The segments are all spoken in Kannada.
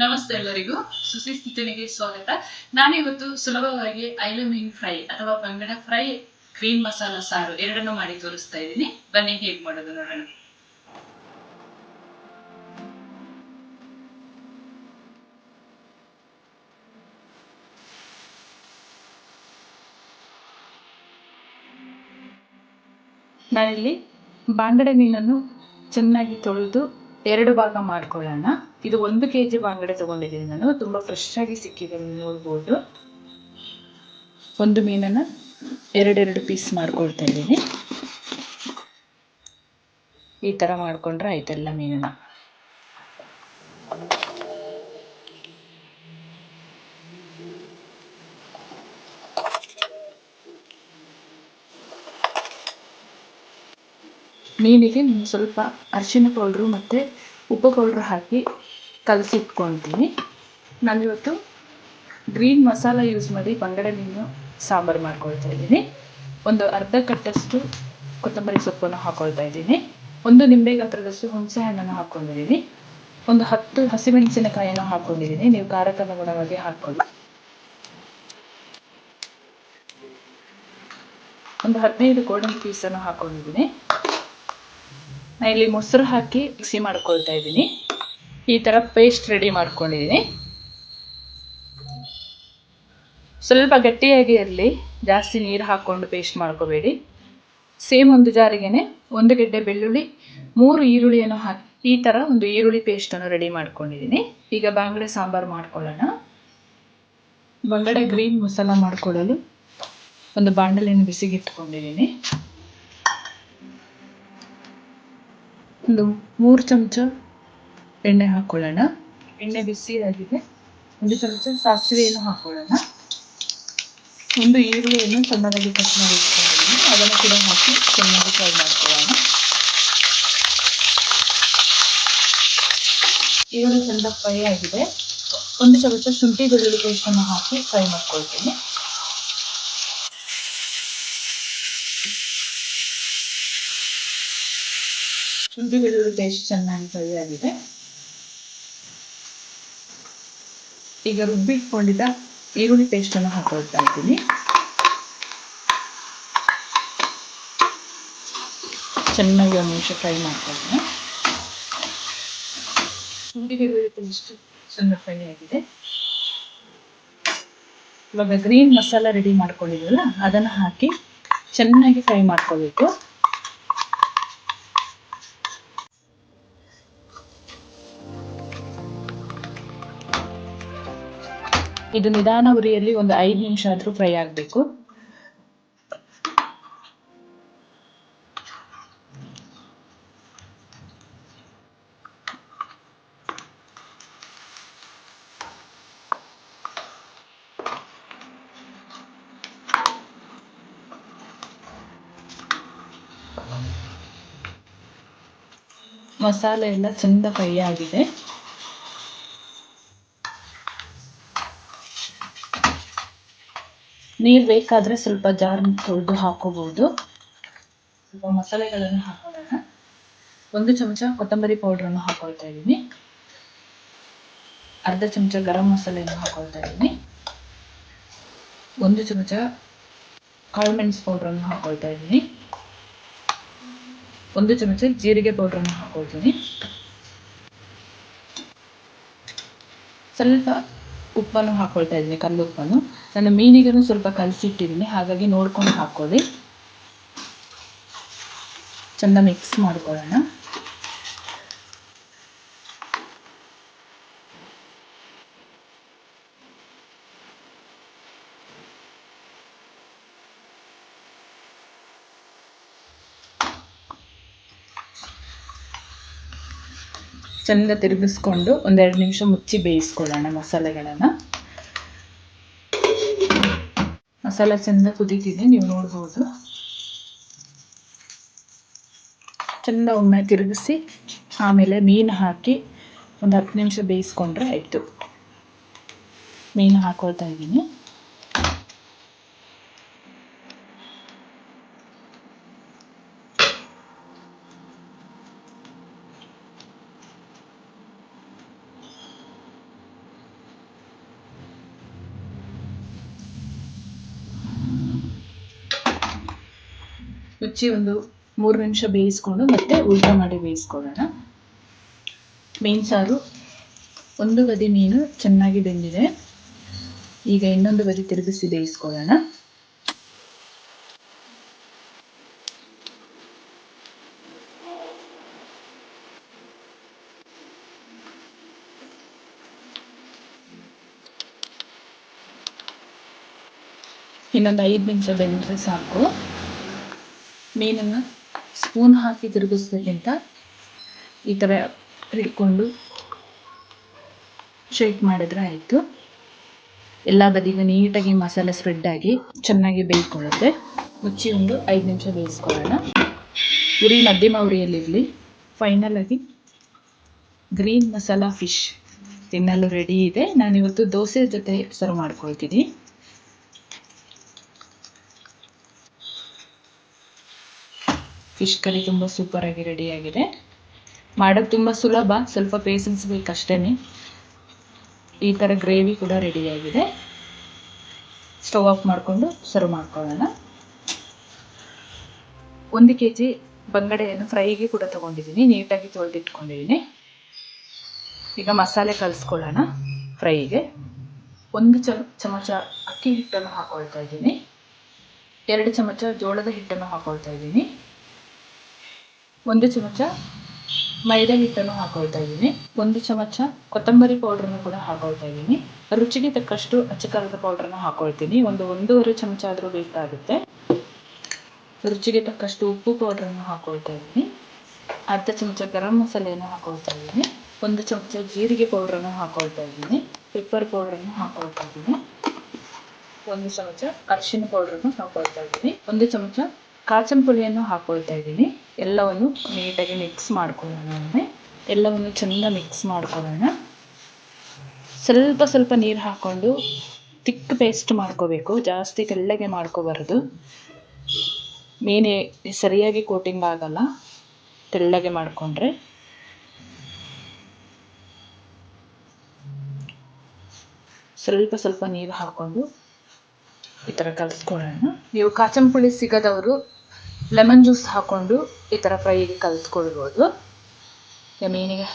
ನಮಸ್ತೆ ಎಲ್ಲರಿಗೂ. ಸುಸಿ ಕಿಚನಿಗೆ ಸ್ವಾಗತ. ನಾನಿವತ್ತು ಸುಲಭವಾಗಿ ಐಲು ಮೀನ್ ಫ್ರೈ ಅಥವಾ ಬಂಗಡ ಫ್ರೈ ಗ್ರೀನ್ ಮಸಾಲ ಸಾರು ಎರಡನ್ನೂ ಮಾಡಿ ತೋರಿಸ್ತಾ ಇದ್ದೀನಿ. ಬನ್ನಿ, ಹೇಗ್ ಮಾಡೋದು ನೋಡೋಣ. ನಾನಿಲ್ಲಿ ಬಾಂಗಡೆ ಮೀನನ್ನು ಚೆನ್ನಾಗಿ ತೊಳೆದು ಎರಡು ಭಾಗ ಮಾಡ್ಕೊಳ್ಳೋಣ. ಇದು ಒಂದು ಕೆ ಜಿ ಬಾಂಗಡೆ ತಗೊಂಡಿದ್ದೀನಿ ನಾನು. ತುಂಬ ಫ್ರೆಶ್ ಆಗಿ ಸಿಕ್ಕಿದೆ ನೋಡ್ಬೋದು. ಒಂದು ಮೀನನ್ನು ಎರಡೆರಡು ಪೀಸ್ ಮಾಡ್ಕೊಳ್ತಾ ಇದ್ದೀನಿ. ಈ ಥರ ಮಾಡ್ಕೊಂಡ್ರೆ ಆಯ್ತೆಲ್ಲ ಮೀನನ್ನ. ಮೀನಿಗೆ ಸ್ವಲ್ಪ ಅರಿಶಿನ ಪೌಡ್ರು ಮತ್ತು ಉಪ್ಪು ಪೌಡ್ರ್ ಹಾಕಿ ಕಲಸಿಟ್ಕೊಳ್ತೀನಿ. ನಾನಿವತ್ತು ಗ್ರೀನ್ ಮಸಾಲ ಯೂಸ್ ಮಾಡಿ ಬಂಗಡೆ ಮೀನು ಸಾಂಬಾರು ಮಾಡ್ಕೊಳ್ತಾ ಇದ್ದೀನಿ. ಒಂದು ಅರ್ಧ ಕಟ್ಟಷ್ಟು ಕೊತ್ತಂಬರಿ ಸೊಪ್ಪನ್ನು ಹಾಕೊಳ್ತಾ ಇದ್ದೀನಿ. ಒಂದು ನಿಂಬೆ ಗಾತ್ರದಷ್ಟು ಹುಣಸೆ ಹಣ್ಣನ್ನು ಹಾಕ್ಕೊಂಡಿದ್ದೀನಿ. ಒಂದು ಹತ್ತು ಹಸಿಮೆಣಸಿನಕಾಯಿಯನ್ನು ಹಾಕ್ಕೊಂಡಿದ್ದೀನಿ. ನೀವು ಖಾರಕ್ಕನುಗುಣವಾಗಿ ಹಾಕ್ಕೊಳ್ಳಿ. ಒಂದು ಹದಿನೈದು ಗೋಡಂಬಿ ಪೀಸನ್ನು ಹಾಕ್ಕೊಂಡಿದ್ದೀನಿ. ಇಲ್ಲಿ ಮೊಸರು ಹಾಕಿ ಮಿಕ್ಸಿ ಮಾಡ್ಕೊಳ್ತಾ ಇದ್ದೀನಿ. ಈ ಥರ ಪೇಸ್ಟ್ ರೆಡಿ ಮಾಡ್ಕೊಂಡಿದ್ದೀನಿ. ಸ್ವಲ್ಪ ಗಟ್ಟಿಯಾಗಿ ಇರಲಿ, ಜಾಸ್ತಿ ನೀರು ಹಾಕ್ಕೊಂಡು ಪೇಸ್ಟ್ ಮಾಡ್ಕೋಬೇಡಿ. ಸೇಮ್ ಒಂದು ಜಾರಿಗೆನೆ ಒಂದು ಗೆಡ್ಡೆ ಬೆಳ್ಳುಳ್ಳಿ, ಮೂರು ಈರುಳ್ಳಿಯನ್ನು ಹಾಕಿ, ಈ ಥರ ಒಂದು ಈರುಳ್ಳಿ ಪೇಸ್ಟನ್ನು ರೆಡಿ ಮಾಡ್ಕೊಂಡಿದ್ದೀನಿ. ಈಗ ಬಾಂಗಡೆ ಸಾಂಬಾರು ಮಾಡ್ಕೊಳ್ಳೋಣ. ಬಂಗಡೆ ಗ್ರೀನ್ ಮಸಾಲ ಮಾಡ್ಕೊಳ್ಳಲು ಒಂದು ಬಾಣಲೆಯನ್ನು ಬಿಸಿಗೆ ಒಂದು ಮೂರು ಚಮಚ ಎಣ್ಣೆ ಹಾಕೊಳ್ಳೋಣ. ಎಣ್ಣೆ ಬಿಸಿ ಆಗಿದೆ ಒಂದು ಚಮಚ ಸಾಸಿವೆಯನ್ನು ಹಾಕೊಳ್ಳೋಣ. ಒಂದು ಈರುಳ್ಳಿಯನ್ನು ಸಣ್ಣದಾಗಿ ಕಟ್ ಮಾಡಿ ಅದನ್ನು ಕೂಡ ಹಾಕಿ ಚೆನ್ನಾಗಿ ಫ್ರೈ ಮಾಡ್ಕೊಳ್ಳೋಣ. ಈರುಳ್ಳಿ ಚೆಂದ ಫ್ರೈ ಆಗಿದೆ. ಒಂದು ಚಮಚ ಶುಂಠಿ ಬೆಳ್ಳುಳ್ಳಿ ಪೇಸ್ಟನ್ನು ಹಾಕಿ ಫ್ರೈ ಮಾಡ್ಕೊಳ್ತೀನಿ. ಬೆಳ್ಳುಳ್ಳಿ ಪೇಸ್ಟ್ ಚೆನ್ನಾಗಿ ಫ್ರೈ ಆಗಿದೆ ಈಗ ರುಬ್ಬಿಟ್ಕೊಂಡಿದ್ದ ಈರುಳ್ಳಿ ಪೇಸ್ಟನ್ನು ಹಾಕೊಳ್ತಾ ಇದ್ದೀನಿ. ಚೆನ್ನಾಗಿ ಒಂದು ನಿಮಿಷ ಫ್ರೈ ಮಾಡ್ಕೊಳ್ತೀನಿ ಬೆಳ್ಳುಳ್ಳಿ ಪೇಸ್ಟ್ ಚೆಂದ ಫ್ರೈ ಆಗಿದೆ. ಇವಾಗ ಗ್ರೀನ್ ಮಸಾಲ ರೆಡಿ ಮಾಡ್ಕೊಂಡಿದ್ವಲ್ಲ, ಅದನ್ನು ಹಾಕಿ ಚೆನ್ನಾಗಿ ಫ್ರೈ ಮಾಡ್ಕೋಬೇಕು ಇದು ನಿಧಾನ ಉರಿಯಲ್ಲಿ ಒಂದು ಐದು ನಿಮಿಷ ಆದರೂ ಫ್ರೈ ಆಗಬೇಕು. ಮಸಾಲೆ ಎಲ್ಲ ಚೆಂದ ಫ್ರೈ ಆಗಿದೆ. ನೀರು ಬೇಕಾದರೆ ಸ್ವಲ್ಪ ಜಾರ್ ತೊಳೆದು ಹಾಕೋಬಹುದು ಸ್ವಲ್ಪ ಮಸಾಲೆಗಳನ್ನು ಹಾಕೋಣ. ಒಂದು ಚಮಚ ಕೊತ್ತಂಬರಿ ಪೌಡ್ರನ್ನು ಹಾಕೊಳ್ತಾ ಇದ್ದೀನಿ. ಅರ್ಧ ಚಮಚ ಗರಂ ಮಸಾಲೆಯನ್ನು ಹಾಕೊಳ್ತಾ ಇದ್ದೀನಿ. ಒಂದು ಚಮಚ ಕಾಳುಮೆಣಸು ಪೌಡ್ರನ್ನು ಹಾಕೊಳ್ತಾ ಇದ್ದೀನಿ. ಒಂದು ಚಮಚ ಜೀರಿಗೆ ಪೌಡ್ರನ್ನು ಹಾಕೊಳ್ತೀನಿ. ಸ್ವಲ್ಪ ಉಪ್ಪನ್ನು ಹಾಕೊಳ್ತಾ ಇದ್ದೀನಿ ಕಲ್ಲು ಉಪ್ಪನ್ನು ನನ್ನ ಮೀನಿಗೂ ಸ್ವಲ್ಪ ಕಲಸಿಟ್ಟಿದ್ದೀನಿ, ಹಾಗಾಗಿ ನೋಡ್ಕೊಂಡು ಹಾಕ್ಕೊಳ್ಳಿ. ಚೆಂದ ಮಿಕ್ಸ್ ಮಾಡ್ಕೊಳ್ಳೋಣ. ಚೆಂದ ತಿರುಗಿಸ್ಕೊಂಡು ಒಂದೆರಡು ನಿಮಿಷ ಮುಚ್ಚಿ ಬೇಯಿಸ್ಕೊಳ್ಳೋಣ ಮಸಾಲೆಗಳನ್ನು. ಮಸಾಲೆ ಚೆಂದ ಕುದೀತಿದೆ, ನೀವು ನೋಡ್ಬೋದು. ಚೆಂದ ಒಮ್ಮೆ ತಿರುಗಿಸಿ, ಆಮೇಲೆ ಮೀನು ಹಾಕಿ ಒಂದು ಹತ್ತು ನಿಮಿಷ ಬೇಯಿಸ್ಕೊಂಡ್ರೆ ಆಯಿತು. ಮೀನು ಹಾಕೊಳ್ತಾ ಇದ್ದೀನಿ. ಮುಚ್ಚಿ ಒಂದು ಮೂರು ನಿಮಿಷ ಬೇಯಿಸ್ಕೊಂಡು ಮತ್ತೆ ಊಟ ಮಾಡಿ ಬೇಯಿಸ್ಕೊಳ್ಳೋಣ. ಮೀನು ಸಾರು ಒಂದು ಬದಿ ಮೀನು ಚೆನ್ನಾಗಿ ಬೆಂದಿದೆ. ಈಗ ಇನ್ನೊಂದು ಬದಿ ತಿರುಗಿಸಿ ಬೇಯಿಸ್ಕೊಳ್ಳೋಣ. ಇನ್ನೊಂದು ಐದು ನಿಮಿಷ ಬೆಂದರೆ ಸಾಕು. ಮೀನನ್ನು ಸ್ಪೂನ್ ಹಾಕಿ ತಿರುಗಿಸೋದಕ್ಕಿಂತ ಈ ಥರ ಹಿಡ್ಕೊಂಡು ಶೇಕ್ ಮಾಡಿದ್ರೆ ಆಯಿತು. ಎಲ್ಲ ಬದಿಗೂ ನೀಟಾಗಿ ಮಸಾಲೆ ಸ್ಪ್ರೆಡ್ ಆಗಿ ಚೆನ್ನಾಗಿ ಬೇಯ್ಕೊಳ್ಳುತ್ತೆ. ಮುಚ್ಚಿ ಒಂದು ಐದು ನಿಮಿಷ ಬೇಯಿಸ್ಕೊಳ್ಳೋಣ. ಉರಿ ಮಧ್ಯಮ ಉರಿಯಲ್ಲಿರಲಿ. ಫೈನಲಾಗಿ ಗ್ರೀನ್ ಮಸಾಲ ಫಿಶ್ ತಿನ್ನಲು ರೆಡಿ ಇದೆ. ನಾನಿವತ್ತು ದೋಸೆ ಜೊತೆ ಸರ್ವ್ ಮಾಡ್ಕೊಳ್ತೀನಿ. ಫಿಶ್ ಕರಿ ತುಂಬ ಸೂಪರಾಗಿ ರೆಡಿಯಾಗಿದೆ ಮಾಡೋದು ತುಂಬ ಸುಲಭ, ಸ್ವಲ್ಪ ಪೇಸನ್ಸ್ ಬೇಕಷ್ಟೇ ಈ ಥರ ಗ್ರೇವಿ ಕೂಡ ರೆಡಿಯಾಗಿದೆ ಸ್ಟವ್ ಆಫ್ ಮಾಡಿಕೊಂಡು ಸರ್ವ್ ಮಾಡ್ಕೊಳ್ಳೋಣ. ಒಂದು ಕೆ ಜಿ ಬಂಗಡೆಯನ್ನು ಫ್ರೈಗೆ ಕೂಡ ತೊಗೊಂಡಿದ್ದೀನಿ, ನೀಟಾಗಿ ತೊಳೆದಿಟ್ಕೊಂಡಿದ್ದೀನಿ. ಈಗ ಮಸಾಲೆ ಕಲಿಸ್ಕೊಳ್ಳೋಣ ಫ್ರೈಗೆ ಒಂದು ಚಮ ಚಮಚ ಅಕ್ಕಿ ಹಿಟ್ಟನ್ನು ಹಾಕೊಳ್ತಾ ಇದ್ದೀನಿ. ಎರಡು ಚಮಚ ಜೋಳದ ಹಿಟ್ಟನ್ನು ಹಾಕೊಳ್ತಾ ಇದ್ದೀನಿ. ಒಂದು ಚಮಚ ಮೈದಾ ಹಿಟ್ಟನ್ನು ಹಾಕೊಳ್ತಾ ಇದ್ದೀನಿ. ಒಂದು ಚಮಚ ಕೊತ್ತಂಬರಿ ಪೌಡ್ರನ್ನು ಕೂಡ ಹಾಕೊಳ್ತಾ ಇದ್ದೀನಿ. ರುಚಿಗೆ ತಕ್ಕಷ್ಟು ಅಚ್ಚಕಾರದ ಪೌಡ್ರನ್ನು ಹಾಕೊಳ್ತೀನಿ. ಒಂದು ಒಂದೂವರೆ ಚಮಚ ಆದರೂ ಬೇಕಾಗುತ್ತೆ. ರುಚಿಗೆ ತಕ್ಕಷ್ಟು ಉಪ್ಪು ಪೌಡ್ರನ್ನು ಹಾಕೊಳ್ತಾ ಇದ್ದೀನಿ. ಅರ್ಧ ಚಮಚ ಗರಂ ಮಸಾಲೆಯನ್ನು ಹಾಕೊಳ್ತಾ ಇದ್ದೀನಿ. ಒಂದು ಚಮಚ ಜೀರಿಗೆ ಪೌಡ್ರನ್ನು ಹಾಕೊಳ್ತಾ ಇದ್ದೀನಿ. ಪೆಪ್ಪರ್ ಪೌಡ್ರನ್ನು ಹಾಕೊಳ್ತಾ ಇದ್ದೀನಿ. ಒಂದು ಚಮಚ ಅರಿಶಿನ ಪೌಡ್ರನ್ನು ಹಾಕೊಳ್ತಾ ಇದ್ದೀನಿ. ಒಂದು ಚಮಚ ಕಾಚಂಪುಳಿಯನ್ನು ಹಾಕೊಳ್ತಾ ಇದ್ದೀನಿ. ಎಲ್ಲವನ್ನು ನೀಟಾಗಿ ಮಿಕ್ಸ್ ಮಾಡ್ಕೊಳ್ಳೋಣ ಎಲ್ಲವನ್ನು ಚೆಂದ ಮಿಕ್ಸ್ ಮಾಡ್ಕೊಳ್ಳೋಣ. ಸ್ವಲ್ಪ ಸ್ವಲ್ಪ ನೀರು ಹಾಕ್ಕೊಂಡು ತಿಕ್ ಪೇಸ್ಟ್ ಮಾಡ್ಕೋಬೇಕು. ಜಾಸ್ತಿ ತೆಳ್ಳಗೆ ಮಾಡ್ಕೋಬಾರ್ದು. ಮೀನೇ ಸರಿಯಾಗಿ ಕೋಟಿಂಗ್ ಆಗಲ್ಲ. ತೆಳ್ಳಗೆ ಮಾಡಿಕೊಂಡ್ರೆ. ಸ್ವಲ್ಪ ಸ್ವಲ್ಪ ನೀರು ಹಾಕ್ಕೊಂಡು ಈ ಥರ ಕಲಿಸ್ಕೊಳ್ಳೋಣ ನೀವು ಕಾಚಂಪುಳಿ ಪುಳಿ ಸಿಗದವರು ಲೆಮನ್ ಜ್ಯೂಸ್ ಹಾಕ್ಕೊಂಡು ಈ ಥರ ಫ್ರೈಗೆ ಕಲಿಸ್ಕೊಳ್ಬೋದು ಮೀನಿಗೆ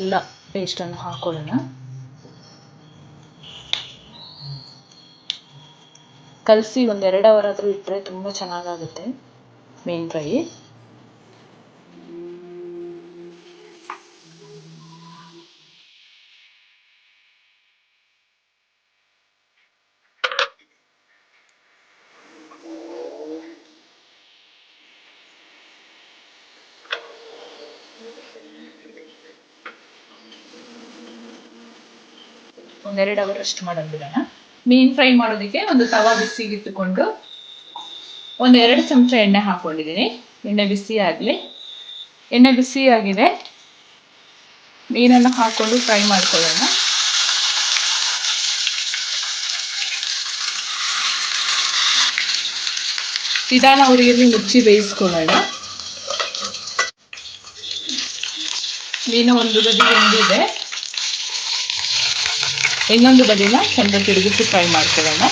ಎಲ್ಲ ಪೇಸ್ಟನ್ನು ಹಾಕೊಳ್ಳೋಣ. ಕಲಸಿ ಒಂದು ಎರಡು ಅವರ್ ಆದರೂ ಇಟ್ಟರೆ ತುಂಬ ಚೆನ್ನಾಗಾಗುತ್ತೆ ಮೀನು ಫ್ರೈ. ಒಂದೆರಡು ಅವರ್ ಅಷ್ಟು ಮಾಡೋದು ಬಿಡೋಣ. ಮೀನು ಫ್ರೈ ಮಾಡೋದಕ್ಕೆ ಒಂದು ತವಾ ಬಿಸಿಗಿಟ್ಟುಕೊಂಡು ಒಂದು ಎರಡು ಚಮಚ ಎಣ್ಣೆ ಹಾಕೊಂಡಿದ್ದೀನಿ. ಎಣ್ಣೆ ಬಿಸಿ ಆಗಲಿ. ಎಣ್ಣೆ ಬಿಸಿ ಆಗಿದೆ. ಮೀನನ್ನು ಹಾಕೊಂಡು ಫ್ರೈ ಮಾಡ್ಕೊಳ್ಳೋಣ. ನಿಧಾನ ಉರಿಯಲ್ಲಿ ಮುಚ್ಚಿ ಬೇಯಿಸ್ಕೊಳ್ಳೋಣ. ಮೀನು ಒಂದು ಬದಿ ಬೆಂದಿದೆ ಇನ್ನೊಂದು ಬದಿನ ಚಂದ ತಿರುಗಿಸಿ ಫ್ರೈ ಮಾಡ್ಕೊಳ್ಳೋಣ.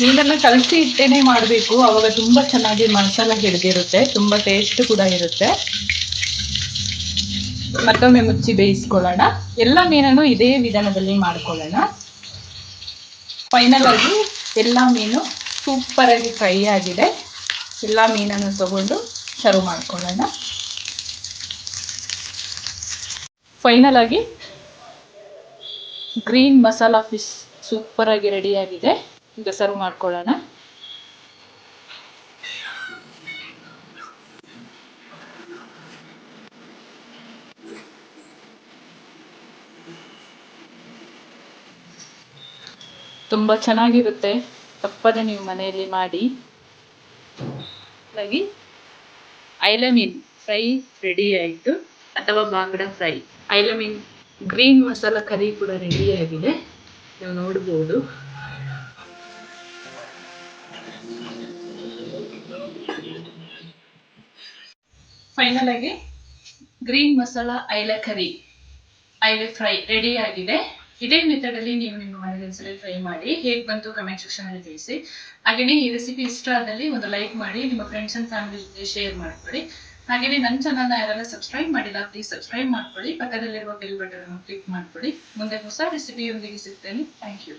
ನೀರನ್ನು ಕಲಸಿ ಇಟ್ಟೇನೆ ಮಾಡಬೇಕು. ಅವಾಗ ತುಂಬ ಚೆನ್ನಾಗಿ ಮಸಾಲ ಹಿಡಿದಿರುತ್ತೆ. ತುಂಬ ಟೇಸ್ಟ್ ಕೂಡ ಇರುತ್ತೆ. ಮತ್ತೊಮ್ಮೆ ಮುಚ್ಚಿ ಬೇಯಿಸ್ಕೊಳ್ಳೋಣ. ಎಲ್ಲ ಮೀನನ್ನು ಇದೇ ವಿಧಾನದಲ್ಲಿ ಮಾಡ್ಕೊಳ್ಳೋಣ. ಫೈನಲ್ ಆಗಿ ಎಲ್ಲ ಮೀನು ಸೂಪರ್ ಆಗಿ ಫ್ರೈ ಆಗಿದೆ. ಎಲ್ಲ ಮೀನನ್ನು ತಗೊಂಡು ಸರ್ವ್ ಮಾಡ್ಕೊಳ್ಳೋಣ. ಫೈನಲ್ ಆಗಿ ಗ್ರೀನ್ ಮಸಾಲಾ ಫಿಶ್ ಸೂಪರ್ ಆಗಿ ರೆಡಿ ಆಗಿದೆ. ಈಗ ಸರ್ವ್ ಮಾಡ್ಕೊಳ್ಳೋಣ. ತುಂಬ ಚೆನ್ನಾಗಿರುತ್ತೆ. ತಪ್ಪದೆ ನೀವು ಮನೆಯಲ್ಲಿ ಮಾಡಿ. ಹಾಗಾಗಿ ಐಲ ಮೀನ್ ಫ್ರೈ ರೆಡಿ ಆಯಿತು. ಅಥವಾ ಬಾಂಗಡ ಫ್ರೈ. ಐಲ ಮೀನ್ ಗ್ರೀನ್ ಮಸಾಲ ಕರಿ ಕೂಡ ರೆಡಿ ಆಗಿದೆ. ನೀವು ನೋಡ್ಬೋದು. ಫೈನಲ್ ಆಗಿ, ಗ್ರೀನ್ ಮಸಾಲ, ಐಲ ಕರಿ, ಐಲ ಫ್ರೈ ರೆಡಿ ಆಗಿದೆ. ಇದೇ ಮೆಥಡಲ್ಲಿ ನೀವು ನಿಮ್ಮ ಮನೆಯಲ್ಲಿ ಟ್ರೈ ಮಾಡಿ, ಹೇಗೆ ಬಂತು ಕಮೆಂಟ್ ಸೆಕ್ಷನ್ ಅಲ್ಲಿ ತಿಳಿಸಿ. ಹಾಗೆಯೇ ಈ ರೆಸಿಪಿ ಇಷ್ಟ ಆದಲ್ಲಿ ಒಂದು ಲೈಕ್ ಮಾಡಿ, ನಿಮ್ಮ ಫ್ರೆಂಡ್ಸ್ ಅಂಡ್ ಫ್ಯಾಮಿಲಿ ಜೊತೆ ಶೇರ್ ಮಾಡ್ಕೊಳ್ಳಿ. ಹಾಗೆಯೇ ನನ್ನ ಚಾನಲ್ನ ಯಾರೆಲ್ಲ ಸಬ್ಸ್ಕ್ರೈಬ್ ಮಾಡಿಲ್ಲ ಪ್ಲೀಸ್ ಸಬ್ಸ್ಕ್ರೈಬ್ ಮಾಡ್ಕೊಳ್ಳಿ. ಪಕ್ಕದಲ್ಲಿರುವ ಬೆಲ್ ಬಟನ್ ಕ್ಲಿಕ್ ಮಾಡ್ಕೊಳ್ಳಿ. ಮುಂದೆ ಹೊಸ ರೆಸಿಪಿಯೊಂದಿಗೆ ಸಿಗ್ತೇನೆ. Thank you